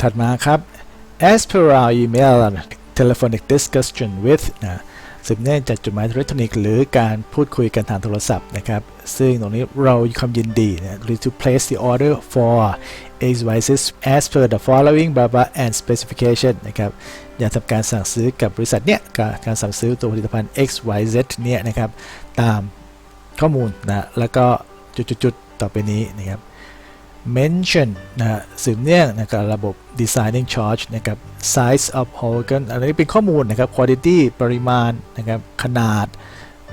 ถัดมาครับ as per our email telephonic discussion with นะสืบเนื่องจากจดหมายอิเล็กทรอนิกส์หรือการพูดคุยกันทางโทรศัพท์นะครับ ซึ่งตรงนี้เรามีความยินดีนะ to place the order for X Y Z as per the following blah blah and specification นะครับอยากทำการสั่งซื้อกับบริษัทเนี้ยการสั่งซื้อตัวผลิตภัณฑ์ X Y Z เนี่ยนะครับ ตามข้อมูลนะแล้วก็จุดๆต่อไปนี้นะครับ mention นะฮะสืบเนื่องนะครับระบบ designing charge นะครับ size of organ อันนี้เป็นข้อมูลนะครับ quantity ปริมาณนะครับขนาด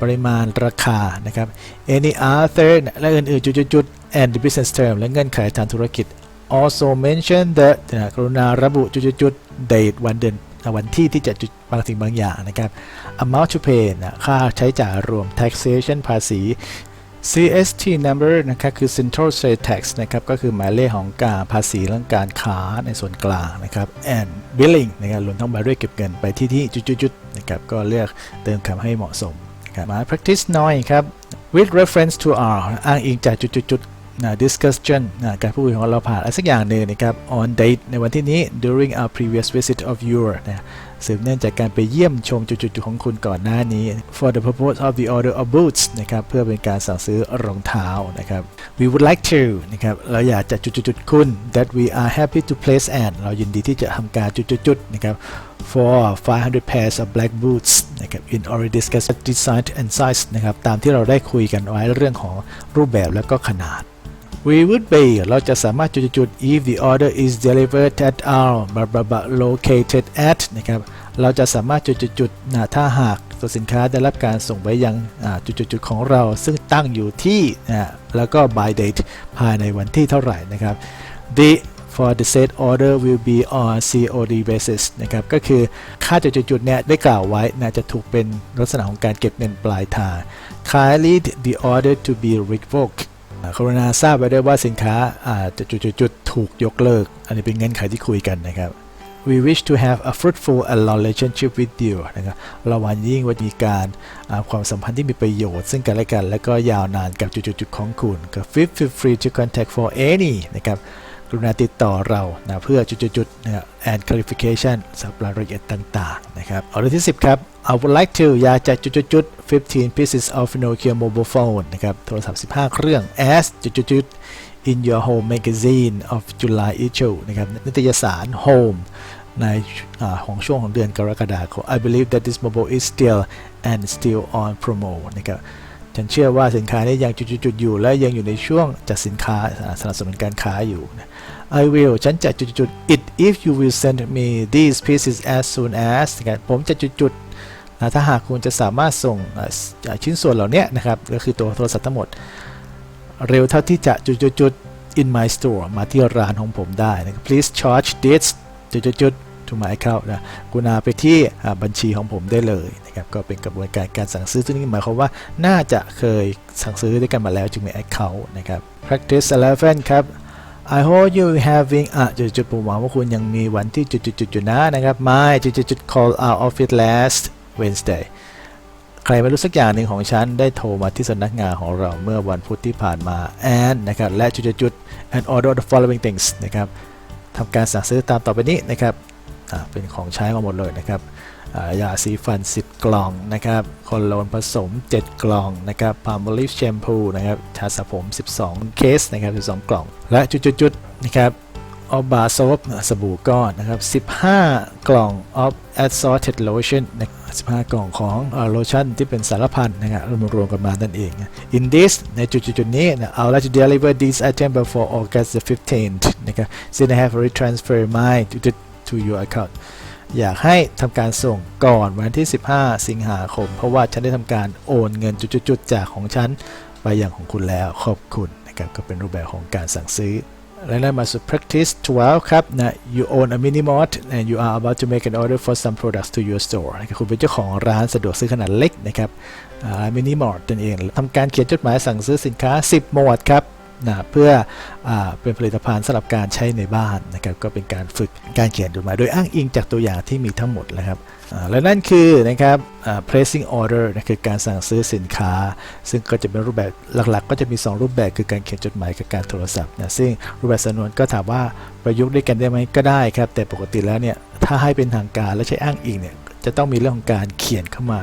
ปริมาณราคานะครับ any other และอื่นๆจุดๆ and the business term และเงื่อนไขทางธุรกิจ also mention the นะกรุณาระบุจุดๆๆ date วันเดือนวันที่ที่จะจุดบางสิ่งบางอย่างนะครับ amount to pay นะค่าใช้จ่ายรวม taxation ภาษี CST number นะครับคือ Central State Tax นะครับก็คือหมายเลขของการภาษีเรื่องการค้าในส่วนกลางนะครับ and billing นะครับรวมทั้งหมายเลขเก็บเงินไปที่ที่จุดๆนะครับก็เลือกเติมคำให้เหมาะสมครับมา practice หน่อยครับ with reference to our อ้างอิงจากจุดๆ discussion การพูดคุยของเราผ่านอะไรสักอย่างหนึ่งนะครับ on date ในวันที่นี้ during our previous visit of your นะสืบเนื่องจากการไปเยี่ยมชมจุดๆของคุณก่อนหน้านี้ for the purpose of the order of boots นะครับเพื่อเป็นการสั่งซื้อรองเท้านะครับ we would like to นะครับเราอยากจะจุดๆคุณ that we are happy to place an เรายินดีที่จะทำการจุดๆนะครับ for 500 pairs of black boots นะครับ in already discussed design and size นะครับตามที่เราได้คุยกันไว้เรื่องของรูปแบบและก็ขนาด We would be เราจะสามารถจุดๆ if the order is delivered at our blah blah blah located at นะครับ เราจะสามารถจุดๆนะถ้าหากตัวสินค้าได้รับการส่งไปยังจุดๆของเราซึ่งตั้งอยู่ที่นะแล้วก็ by date ภายในวันที่เท่าไหร่นะครับ the for the said order will be on COD basis นะครับ ก็คือค่าจุดๆเนี่ยได้กล่าวไว้นะจะถูกเป็นลักษณะของการเก็บเงินปลายทาง kindly the order to be revoked กรุณาทราบไว้ด้วยว่าสินค้าอาจจะจุดๆถูกยกเลิก อันนี้เป็นเงื่อนไขที่คุยกันนะครับ We wish to have a fruitful and long relationship with you นะครับเราหวังยิ่งว่ามีการความสัมพันธ์ที่มีประโยชน์ ซึ่งกันและกัน และก็ยาวนานกับจุดๆของคุณก็ feel free to contact for any นะครับกรุณาติดต่อเรานะเพื่อจุดๆนะ and clarification สำหรับรายละเอียดต่าง ๆ นะครับเอาเรื่องที่ 10 ครับ I would like to อยากจะจุดๆๆ15 pieces of Nokia mobile phone นะครับ โทรศัพท์ 15 เครื่อง as จุดๆๆ in your home magazine of July issue นะครับนิตยสาร home ในอของช่วงของเดือนกรกฎาคม I believe that this mobile is still and still on promo นะครับฉันเชื่อว่าสินค้านี้ยังจุดๆอยู่ และยังอยู่ในช่วงจัดสินค้าสนับสนุนการค้าอยู่ I will ฉันจะจุดๆ it if you will send me these pieces as soon as นะครับผมจะจุดๆ ถ้าหากคุณจะสามารถส่งอ่าอ่าชิ้นส่วนเหล่านี้นะครับก็คือตัวโทรศัพท์ทั้งหมด เร็วเท่าที่จะจุดๆ in my store มาที่ร้านของผมได้นะ please charge this จุดๆๆ to my account นะกุณาไปที่บัญชีของผมได้เลยนะครับก็เป็นกระบวนการการสั่งซื้อซึ่งนี่หมายความว่าน่าจะเคยสั่งซื้อด้วยกันมาแล้วจึงมี account นะครับ practice 11ครับ I hope you having อะจุดๆผมหวังว่าคุณยังมีวันที่จุดๆๆอยู่นะนะครับ my จุดๆๆ call our office last Wednesday ใครไม่รู้สักอย่างหนึ่งของฉันได้โทรมาที่สำนักงานของเราเมื่อวันพุธที่ผ่านมา and นะครับและจุดๆๆ and order the following things นะครับทำการสั่งซื้อตามต่อไปนี้นะครับเป็นของใช้มาหมดเลยนะครับยาสีฟัน 10 กล่องนะครับคอนโลนผสม 7 กล่องนะครับพาล์มลิฟแชมพูนะครับชาสระผม 12 เคสนะครับ 12 กล่อง และจุดๆนะครับออบาโซฟสบู่ก้อนนะครับ 15 กล่องออฟ assorted lotion นะ 15 กล่องของโลชั่นที่เป็นสารพันนะครับรวมๆกันมานั่นเอง in this ในจุดๆนี้นะ I'll like to deliver these items before August the 15th นะครับ since I have already transferred mine to, to your account อยากให้ทำการส่งก่อนวันที่ 15 สิงหาคม เพราะว่าฉันได้ทำการโอนเงินจุดๆจากของฉัน ไปอยังของคุณแล้วขอบคุณนะครับก็เป็นรูปแบบของการสั่งซื้อ และนั่นมาสู่ practice 12 ครับนะ you own a mini mart and you are about to make an order for some products to your store นะครับคุณเป็นเจ้าของร้านสะดวกซื้อขนาดเล็กนะครับมินิมอร์ทนั่นเองทำการเขียนจดหมายสั่งซื้อสินค้า 10 หมวดครับ นะเพื่ออเป็นผลิตภัณฑ์สำหรับการใช้ในบ้านนะครับก็เป็นการฝึกการเขียนจดหมายโดยอ้างอิงจากตัวอย่างที่มีทั้งหมดนะครับและนั่นคือนะครับ placing order นะคือการสั่งซื้อสินค้า ซึ่งก็จะเป็นรูปแบบหลักๆ ก็จะมี 2 รูปแบบคือการเขียนจดหมายกับการโทรศัพท์นะซึ่งรูปแบบสำนวนก็ถามว่าประยุกต์ด้วยกันได้ไหมก็ได้ครับ แต่ปกติแล้วเนี่ยถ้าให้เป็นทางการและใช้อ้างอิงเนี่ยจะต้องมีเรื่องของการเขียนเข้ามา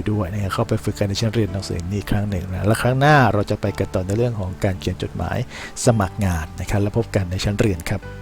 อยู่ด้วยนะครับเข้าไปฝึกกันในชั้นเรียนหนังสือนี้ครั้งหนึ่งนะและครั้งหน้าเราจะไปกันต่อในเรื่องของการเขียนจดหมายสมัครงานนะครับแล้วพบกันในชั้นเรียนครับ